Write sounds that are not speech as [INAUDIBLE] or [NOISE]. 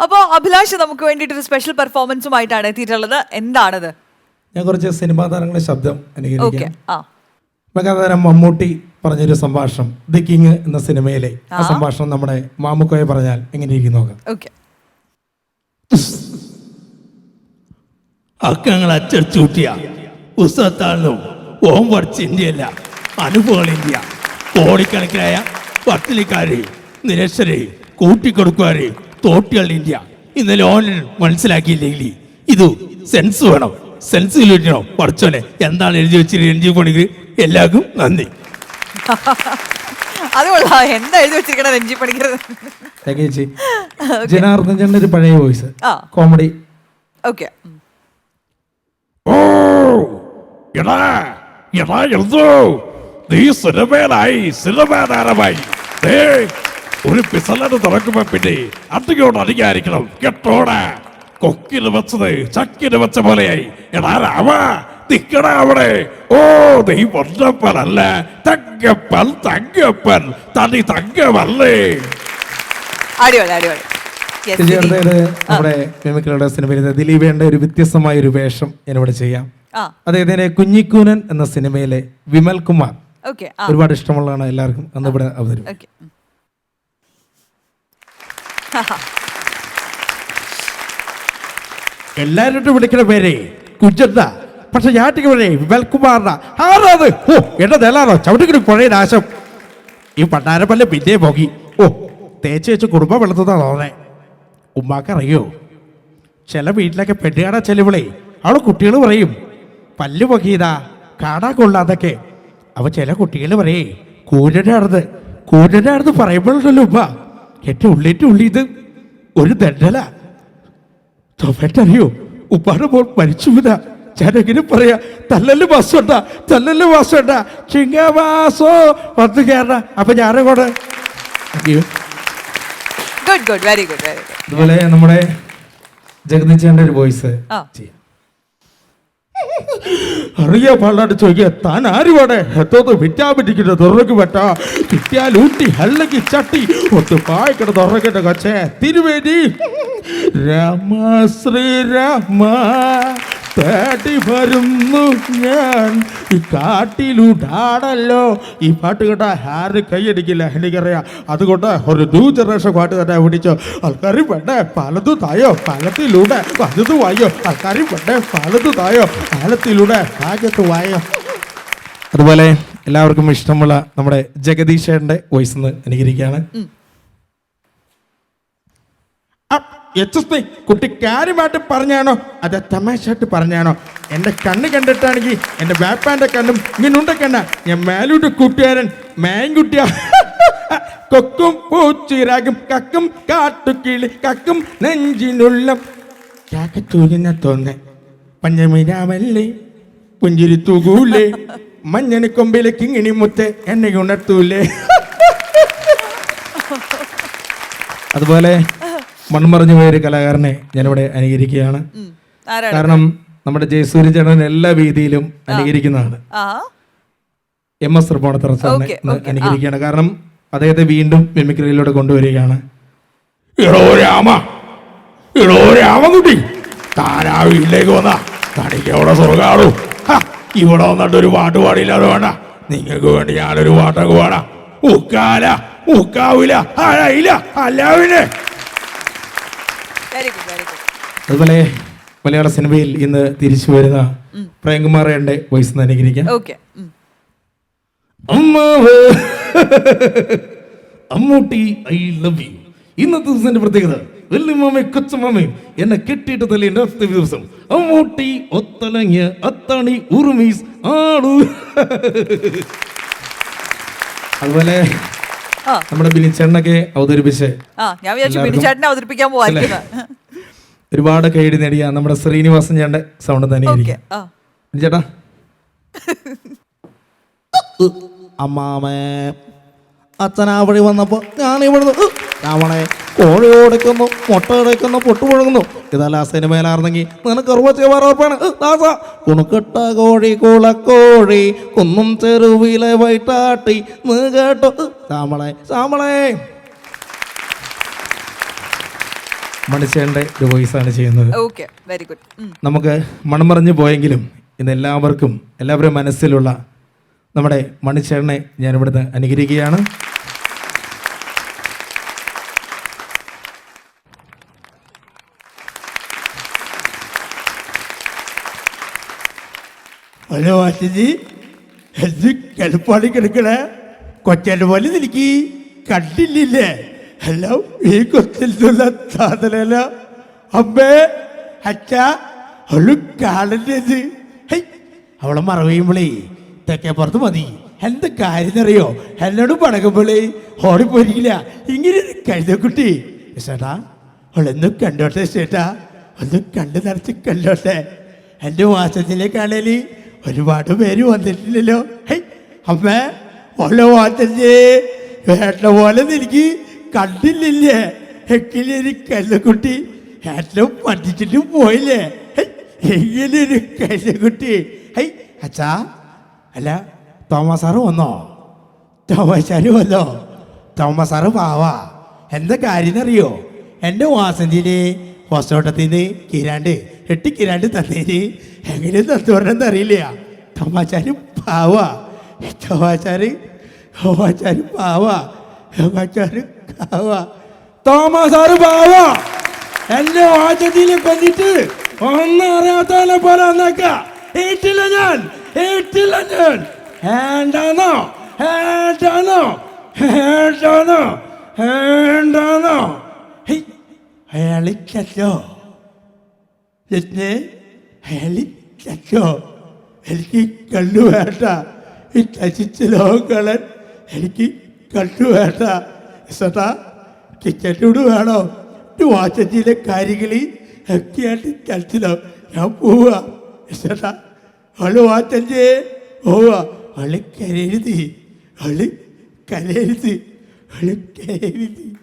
അപ്പോൾ അഭിലാഷ് നമുക്ക് വേണ്ടിയിട്ട് ഒരു സ്പെഷ്യൽ പെർഫോമൻസുമായിട്ടാണ് എത്തിയിട്ടുള്ളത്. എന്താണത്? ഞാൻ കുറച്ച് സിനിമാ താരങ്ങളുടെ ശബ്ദം ഓക്കെ അനുകരിക്കാം ആ മമ്മൂട്ടി പറഞ്ഞൊരു സംഭാഷണം ദി കിങ് എന്ന സിനിമയിലെ ആ സംഭാഷണം നമ്മുടെ മാമുക്കോയെ പറഞ്ഞാൽ എങ്ങനെ ഇരിക്കും നോക്കാം. ഓക്കെ. അക്കങ്ങൾ അച്ചടിച്ചൂട്ടിയ പുസ്തകത്താണെന്നും ഓം വർച്ച് ഇന്ത്യയല്ല അനുഭവങ്ങൾ ഇന്ത്യ. കോടിക്കണക്കിനായ പട്ടിണിക്കാരെ നിരക്ഷരെ കൂട്ടിക്കൊടുക്കുകാരെ തോട്ടികളുടെ ഇന്ത്യ. ഇന്നലെ ലോണിൽ മനസ്സിലാക്കിയില്ലെങ്കിൽ ഇത് സെൻസ് വേണം. സെൻസ് കിട്ടണം പഠിച്ചോനെ എന്താണ് എഴുതി വെച്ചിട്ട് എഴുതി പണിക്ക് എല്ലാവർക്കും നന്ദി. [LAUGHS] അത് കൊള്ളാം. എന്താ എഴുതി വെച്ചിരിക്കണ രഞ്ജി പണിക്കർ താങ്ക് യു ചേച്ചി [LAUGHS] ജനാർദ്ദൻ ചേട്ടന്റെ ഒരു പഴയ വോയിസ് ആ. കോമഡി ഓക്കെ ഓ എടാ എടാ എന്തോ? നീ സിനിമയിലായി. സിനിമ താരമായി. ഒരു പിസലത് തുറക്കുമ്പോ പിന്നെ അധികോട് അധികാരിക്കണം. കെട്ടോടെ കൊക്കിന് വെച്ചത് ചക്കിന് വെച്ച പോലെയായി. എടാ രാമ നിക്കടാ അവിടെ. ഓ നീ പൊന്നപ്പനല്ല തങ്കപ്പൻ തങ്കപ്പൻ തനി തങ്കമല്ലേ. അടിപൊളി അടിപൊളി. നമ്മുടെ മിമിക്രിയുടെ സിനിമയിലെ ദിലീപേണ്ട ഒരു വ്യത്യസ്തമായ ഒരു വേഷം ഞാനിവിടെ ചെയ്യാം. അതായത് അദ്ദേഹത്തിന്റെ കുഞ്ഞിക്കൂനൻ എന്ന സിനിമയിലെ വിമൽ കുമാർ. ഒരുപാട് ഇഷ്ടമുള്ളതാണ് എല്ലാവർക്കും അന്ന് ഇവിടെ അവതരിപ്പിക്കും ഓക്കെ വിളിക്കണ പേരെ കുജന്ത. പക്ഷെ ഞാട്ടിക്ക് പറയേ വെൽക്കുമാറിന ആരാത് ഓ എന്റെ നിലാണോ ചവിട്ടിക്കിട്ട് പുഴയുടെ നാശം. ഈ പണ്ടാരപ്പല്ല പിന്നെ പോകി. ഓ തേച്ച് വെച്ച് കുടുംബം വെളുത്തതാണ് തോന്നേ ഉമ്മാക്കറിയോ ചില വീട്ടിലൊക്കെ പെണ്ണുകാടാ ചെലവിളെ അവളെ കുട്ടികൾ പറയും പല്ല് പൊക്കിയതാ കാണാൻ കൊള്ളാതൊക്കെ അവ ചില കുട്ടികൾ പറയേ കൂരന്റെ അടുത്ത് കൂരന്റെ അടുത്ത് പറയുമ്പോഴല്ലോ ഉമ്മ. എന്റെ ഉള്ളിന്റെ ഉള്ളി ഇത് ഒരു ദണ്ടല ടൊമാറ്ററിയോ ഉപ്പാടെ പോൾ മരിച്ചു വിതാ ഞാനെങ്ങനെ പറയാ? തല്ലല് വാസുണ്ട തല്ലല് വാസുണ്ട ചിങ്ങവാസോ വന്ന് കയറണ അപ്പൊ ഞാനങ്ങോട്ട്? കൂടെ good good very good very good അതുപോലെ നമ്മുടെ ജഗദീച്ചേന്റെ ഒരു വോയിസ് ചെയ്യാം. അറിയാ പാടാണ്ട് ചോദിക്കുക താൻ ആരുവാടെ? എത്തോന്ന് വിറ്റാൻ പറ്റിക്കിട്ട് തുറക്ക് പെട്ടാ കിട്ടിയാൽ ഊട്ടി അല്ലെങ്കിൽ ചട്ടി. ഒത്ത് പായ്ക്കട തുറക്കട്ടെ കൊച്ചേ തിരുവേദി രാമ ശ്രീരാമ. തേടി വരുന്നു ഞാൻ. ഈ കാട്ടിലൂടാണല്ലോ. ഈ പാട്ട് കേട്ടാ ആരും കൈയടിക്കില്ല എനിക്കറിയാം. അതുകൊണ്ട് ഒരു ന്യൂ ജനറേഷൻ പാട്ട് തന്നെ പിടിച്ചോ ആൾക്കാർ വേണ്ടേ പലതും തായോ? പലത്തിലൂടെ പലതു വായോ? ആൾക്കാർ വേണ്ടേ പലതും തായോ? പലത്തിലൂടെ ഭാഗ്യത്ത് വായോ? അതുപോലെ എല്ലാവർക്കും ഇഷ്ടമുള്ള നമ്മുടെ ജഗദീഷേന്റെ വോയിസ് എന്ന് എനിക്കിരിക്കുകയാണ്. എച്ച് എസ് പി കുട്ടി കാര്യമായിട്ട് പറഞ്ഞാണോ? അത് തമാശയായിട്ട് പറഞ്ഞാണോ? എന്റെ കണ്ണ് കണ്ടിട്ടാണെങ്കിൽ എന്റെ വേപ്പാന്റെ കണ്ണും ഇങ്ങനുണ്ട കണ്ണ. ഞാൻ മേലൂട്ട് കൂട്ടുകാരൻ മേൻകുട്ടിയാ. [LAUGHS] കൊക്കും പൂച്ചിരാകും കക്കും കാട്ടുകിളി കക്കും നെഞ്ചിനുള്ള. കാക്കത്തൂരിനെ തോന്നെ പഞ്ഞമിരാമല്ലേ പുഞ്ചിരി തൂകൂലേ മഞ്ഞന് കൊമ്പിലെ കിങ്ങിണി മുത്ത് എന്നെ ഉണർത്തൂലേ. [LAUGHS] അതുപോലെ മൺമറഞ്ഞു പോയൊരു കലാകാരനെ ഞാനിവിടെ അനുകരിക്കുകയാണ്. കാരണം നമ്മുടെ ജയസൂര്യ ചേട്ടൻ എല്ലാ വീതിയിലും അനുകരിക്കുന്നതാണ്. എം എസ് തൃപ്പോണത്തറ സാറിനെ അനുകരിക്കുകയാണ്. കാരണം അദ്ദേഹത്തെ വീണ്ടും മിമിക്രിയിലൂടെ കൊണ്ടുവരികയാണ്. എടോ രാമ എടോ രാമകുട്ടി താനാ വീട്ടിലേക്ക് വന്ന തനിക്ക് അവിടെ സ്വർഗാടു. ഇവിടെ വന്നിട്ട് ഒരു പാട്ട് പാടിയില്ലാതെ വേണ്ട. നിങ്ങൾക്ക് വേണ്ടി ഞാനൊരു പാട്ടൊക്കെ പാടാം. ഉക്കാല ഉക്കാവില്ല അല്ല അല്ലാവിനെ വെരി ഗുഡ് വെരി ഗുഡ് അതുപോലെ മലയാള സിനിമയിൽ ഇന്ന് തിരിച്ചു വരുന്ന പ്രേംകുമാറേന്റെ വോയിസ് അനുകരിക്കാം. ഓക്കെ അമ്മാവ്. അമ്മൂട്ടി ഐ ലവ് യു ഇന്നത്തെ ദിവസത്തിന്റെ പ്രത്യേകത വെല്ലുമാമയും കൊച്ചമാമയും എന്നെ കെട്ടിയിട്ട് തല്ലിന്റെ ഒറ്റ ദിവസം. അമ്മൂട്ടി ഒത്തളങ്ങിയ അത്താണി ഉറുമീസ് ആളു. അതുപോലെ നമ്മുടെ നമ്മുടെ ബിനിച്ചേട്ടനൊക്കെ അവതരിപ്പിച്ച് ഞാൻ വിചാരിച്ചു എല്ലാവർക്കും- ബിനിച്ചേട്ടനെ അവതരിപ്പിക്കാൻ പോവായിരിക്കുന്ന ഒരുപാട് കൈയടി നേടിയ നമ്മുടെ ശ്രീനിവാസൻ ചേട്ടൻ സൗണ്ട് തന്നെയായിരിക്കും. ചേട്ടാ. അമ്മാമേ അച്ഛൻ ആ വഴി വന്നപ്പോ ഞാൻ ഇവിടുന്ന് രാവണേ കോഴി ഓടിക്കുന്നു മുട്ട ഇടയ്ക്കുന്നു പൊട്ടുപൊഴുകുന്നു ഇതല്ല സിനിമയിലായിരുന്നെങ്കിൽ നിനക്ക് ഉറപ്പാണ്. കുണുക്കിട്ട കോഴി കുളക്കോഴി കുന്നും ചെറുവിലെ വൈറ്റാട്ടി നീ കേട്ടോ. ശ്യാമളെ ശ്യാമളേ മണിച്ചേന്റെ ഒരു വോയിസാണ് ചെയ്യുന്നത്. ഓക്കെ വെരി ഗുഡ് നമുക്ക് മണം മറഞ്ഞു പോയെങ്കിലും ഇന്ന് എല്ലാവർക്കും എല്ലാവരുടെ മനസ്സിലുള്ള നമ്മുടെ മണിച്ചേട്ടനെ ഞാൻ ഇവിടുന്ന് അനുകരിക്കുകയാണ്. ഹലോ ആശിജി എന്ത് കിടപ്പാടി കിടക്കണേ കൊച്ചേന്റെ പോലെ നിൽക്കി കണ്ടില്ലേ എല്ലാം ഈ കൊച്ചിലുള്ള സാധനല്ല അമ്മേ അച്ഛ അവൾ കാണേണ്ടത് ഹൈ അവളെ മറവയുമ്പോളേ തെക്കേ പുറത്ത് മതി. എന്ത് കാര്യം അറിയോ എന്നോട് പടകുമ്പോളേ ഓടിപ്പോയിരിക്കില്ല. ഇങ്ങനെ ഒരു കഴുതക്കുട്ടി ചേട്ടാ അവളൊന്നും കണ്ടോട്ടെ ചേട്ടാ? ഒന്ന് കണ്ടു നിറച്ച് കണ്ടോട്ടെ. എന്റെ വാസത്തിലെ കാണൽ ഒരുപാട് പേര് വന്നിട്ടില്ലല്ലോ. ഹൈ അമ്മേ ഓളെ വാസല്ലേ വേട്ട പോലെ എനിക്ക് കണ്ടില്ലേ? എക്കിലെ ഒരു കല്ലുകുട്ടി ഏറ്റവും പഠിച്ചിട്ട് പോയില്ലേ? ഹൈ, എങ്ങനെ ഒരു കല്ലുകുട്ടി. ഹൈ അച്ഛാ അല്ല തോമസ് സാറ് വന്നോ? തോമസ് സാറ് വന്നോ? തോമസ് സാറ് പാവാ എന്താ കാര്യം അറിയോ എന്റെ വാസന്തിന് ഹോസ്റ്റോട്ടത്തിൽ നിന്ന് കിരാണ്ട് എട്ട് കിരാണ്ട് തന്നേന് എങ്ങനെ പറഞ്ഞെന്ന് അറിയില്ല. തോമാച്ചാര് പാവാ. തോമാച്ചാര് തോമാച്ചാര് പാവാ. തോമാച്ചാര് കാവാ തോമസ് സാറ് പാവാ? എന്റെ വാചതിയിൽ കൊന്നിട്ട് ഒന്നും അറിയാത്തവനെ പോലെ വന്നേക്ക. ഏറ്റില്ല ഞാൻ ഏറ്റില്ല ഞാൻ. ഏണ്ടാന്നോ? ഏണ്ടാന്നോ? ഏണ്ടാന്നോ? ഏണ്ടാന്നോ? ഹേയ്, അയാൾ ചല്ലോ രത്നെ അയാൾ ചല്ലോ എനിക്ക് കണ്ടു വേണ്ട ഈ നശിച്ച ലോകങ്ങളൻ എനിക്ക് കണ്ടു വേണ്ട സദാ കിച്ചനോട് വേണോ? വാച്ചത്തിലെ കാര്യങ്ങളിൽ ഒക്കെയായിട്ട് ചലച്ചിലോ ഞാൻ പോവാ. ചേട്ടാ അവൾ വാച്ചേ പോവാ. അവൾ കരയരുത്. അവൾ കരയരുത്. അവൾ കരയരുത്.